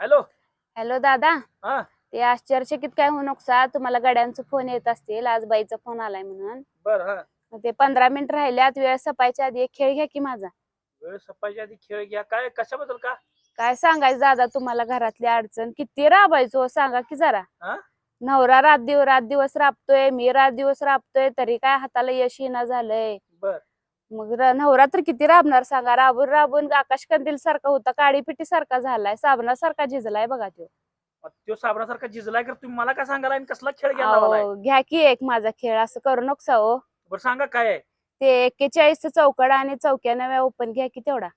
Hello. Hello दादा. हा. ते आश्चर्यचकित काय होऊ नका तुम्हाला गड्यांचा फोन येत असतील. आज बाईचा फोन आलाय म्हणून. बर हा. मग ते पंधरा मिनिट राहिल्यात. वेळ सपायच्या आधी एक खेळ घ्या की माझा. वेळ सपायच्या आधी खेळ घ्या. काय कशाबद्दल का? काय सांगायचं दादा? तुम्हाला घरातली अडचण किती राबायचो? सांगा की जरा. हा? नवरा रात दिवस रात दिवस राबतोय. मी रात दिवस राबतोय. तरी काय हाताला यश येणं झालंय. बर. मग र- नवरा तर किती राबणार सांगा? राबून राबून आकाश कंदील सारखा होता काळीपिटी सारखा झालाय साबणासारखा झिजलाय बघा तो. तो साबणासारखा झिजलाय कर तुम्ही मला काय सांगाल आणि कसला खेळ घ्यायला लावलाय? अहो, घ्या की एक माझा खेळ असं करू नका हो. बरं सांगा काय आहे? ते एक्केचाळीस चौकडा आणि चौक्या नव्या ओपन घ्या की तेवढा.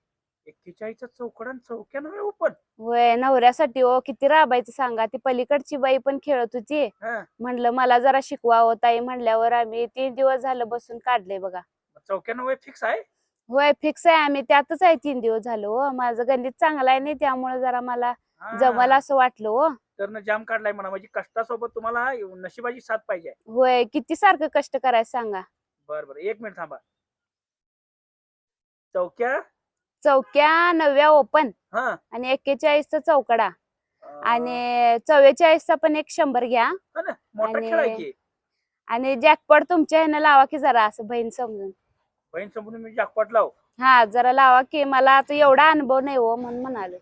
एक्केचाळीसचा चौकड आणि चौक्यानं ओपन? होय नवऱ्यासाठी हो किती राबायचं सांगा? ती पलीकडची बाई पण खेळत होती. हा. म्हणलं मला जरा शिकवा हो ताई म्हणल्यावर आम्ही तीन दिवस झालं बसून काढले बघा. चौक्यानं वय फिक्स आहे? होय फिक्स आहे. आम्ही त्यातच आहे तीन दिवस झालो हो. माझं गणित चांगलं आहे नाही त्यामुळे जरा मला हा. जमल असं वाटलं हो. तर जाम काढलाय म्हणा. म्हणजे कष्टासोबत तुम्हाला नशिबाची साथ पाहिजे. होय. किती सारखं कष्ट करायचं सांगा. बर बर. एक मिनिट थांबा. चौक्या? चौक्या नव्या ओपन हा. आणि एक्केचाळीसचा चौकडा. अं, आणि चव्वेचाळीसचा पण एक शंभर घ्या. हा ना. मोठा आणि- खेळ आहे की? आणि जॅकपॉट तुमच्या ह्यानं लावा की जरा असं बहीण समजून. बहीण समजून मी जाकपॉट लाव. हा जरा लावा की मला आता एवढा अनुभव नाही हो म्हणून म्हणाले.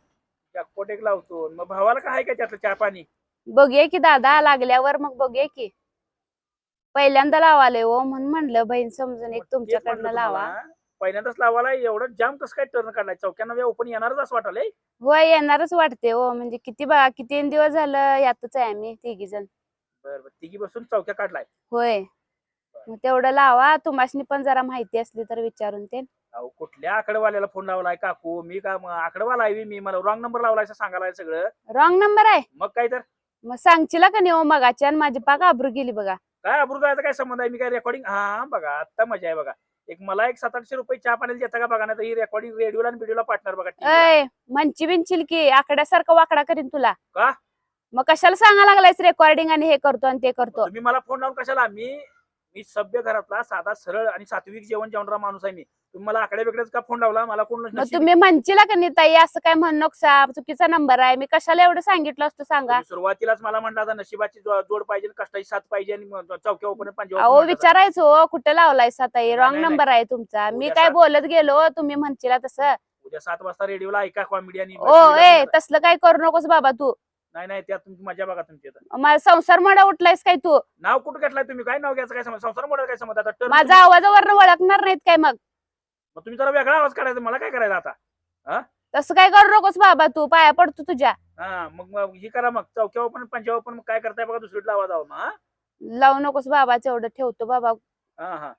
जाकपॉट एक लावतो. मग भावाला काय आहे का त्यातलं चहा पाणी? बघूया की दादा लागल्यावर मग बघूया की. पहिल्यांदा लावाले हो म्हणून म्हणलं बहीण समजून एक तुमच्याकडनं लावा. पहिल्यांदाच लावायला एवढं जाम कसं काय टर्न काढलाय? चौक्यानं ओपन येणारच असं वाटलंय होय येणारच वाटते हो. म्हणजे किती बा किती दिवस झालं यातच आहे आम्ही तिघी जण बर बर. तिघी बसून चौक्या काढलाय. होय. मग तेवढं लावा. तुम्हाला पण जरा माहिती असली तर विचारून ते. अहो कुठल्या आकडेवाल्याला फोन लावलाय काकू? मी का मग आकडेवाला आहे मी. मला रॉंग नंबर लावलाय असं सांगायला सगळं. रॉंग नंबर आहे? मग काय तर? मग सांगशील का नाही हो मगाच्या आणि माझी पाक आबरू गेली बघा? काय अमृताचा काय संबंध आहे? मी काय रेकॉर्डिंग हा बघा. आता मजा आहे बघा. एक मला एक सात आठशे रुपये चहा पाण्याला देता का बघा? नाही तर ही रेकॉर्डिंग रेडिओला आणि व्हिडिओला पार्टनर बघा TV ला. अय म्हणची बिनशील की आकड्यासारखं वाकडा करीन तुला. का? मग कशाला सांगा लागलायस रेकॉर्डिंग आणि हे करतो आणि ते करतो? तुम्ही मला फोन लावून कशाला? मी मी सभ्य घरातला साधा सरळ आणि सात्विक जेवण जेवणारा माणूस आहे मी. तुम्ही मला का फोन लावला? मला कोण मग नशीब- तुम्ही म्हणशील का नाही ताई? असं काय म्हणू नका चुकीचा नंबर आहे. मी कशाला एवढं सांगितलं असतं सांगा? तुम्ही सुरुवातीलाच मला म्हणला आता नशिबाची जो- जोड पाहिजे कष्टाची साथ पाहिजे आणि मग चौक्या ओपन पंजाब अहो विचारायचं हो कुठं लावलाय ताई? रॉंग नाही, नंबर आहे तुमचा. मी उद्या काय बोलत गेलो तुम्ही म्हणशील तसं. उद्या सात वाजता रेडिओला ऐका कॉमेडी आणि ओ ए तसलं काय करू नकोस बाबा तू. नाही नाही त्यात तुमची मजा बघा तुमची आता. माझा संसार मोडा उठलायस काय तू? नाव कुठं घेतलाय तुम्ही? काय नाव घ्यायचं काय समज संसार मोठा काय समज आता turn माझा आवाजावर ओळखणार नाहीत काय मग? मग तुम्ही जरा वेगळा आवाज काढायचा मला काय करायचं आता? तसं काय करू नकोस बाबा तू पाया पडतो तुझ्या. हा मग मग ही करा मग चौक्या ओपन पंजाब ओपन मग काय करताय बघा दुसरीला आवाज आहो हा? लावू नकोस बाबा एवढं ठेवतो बाबा. हा हा.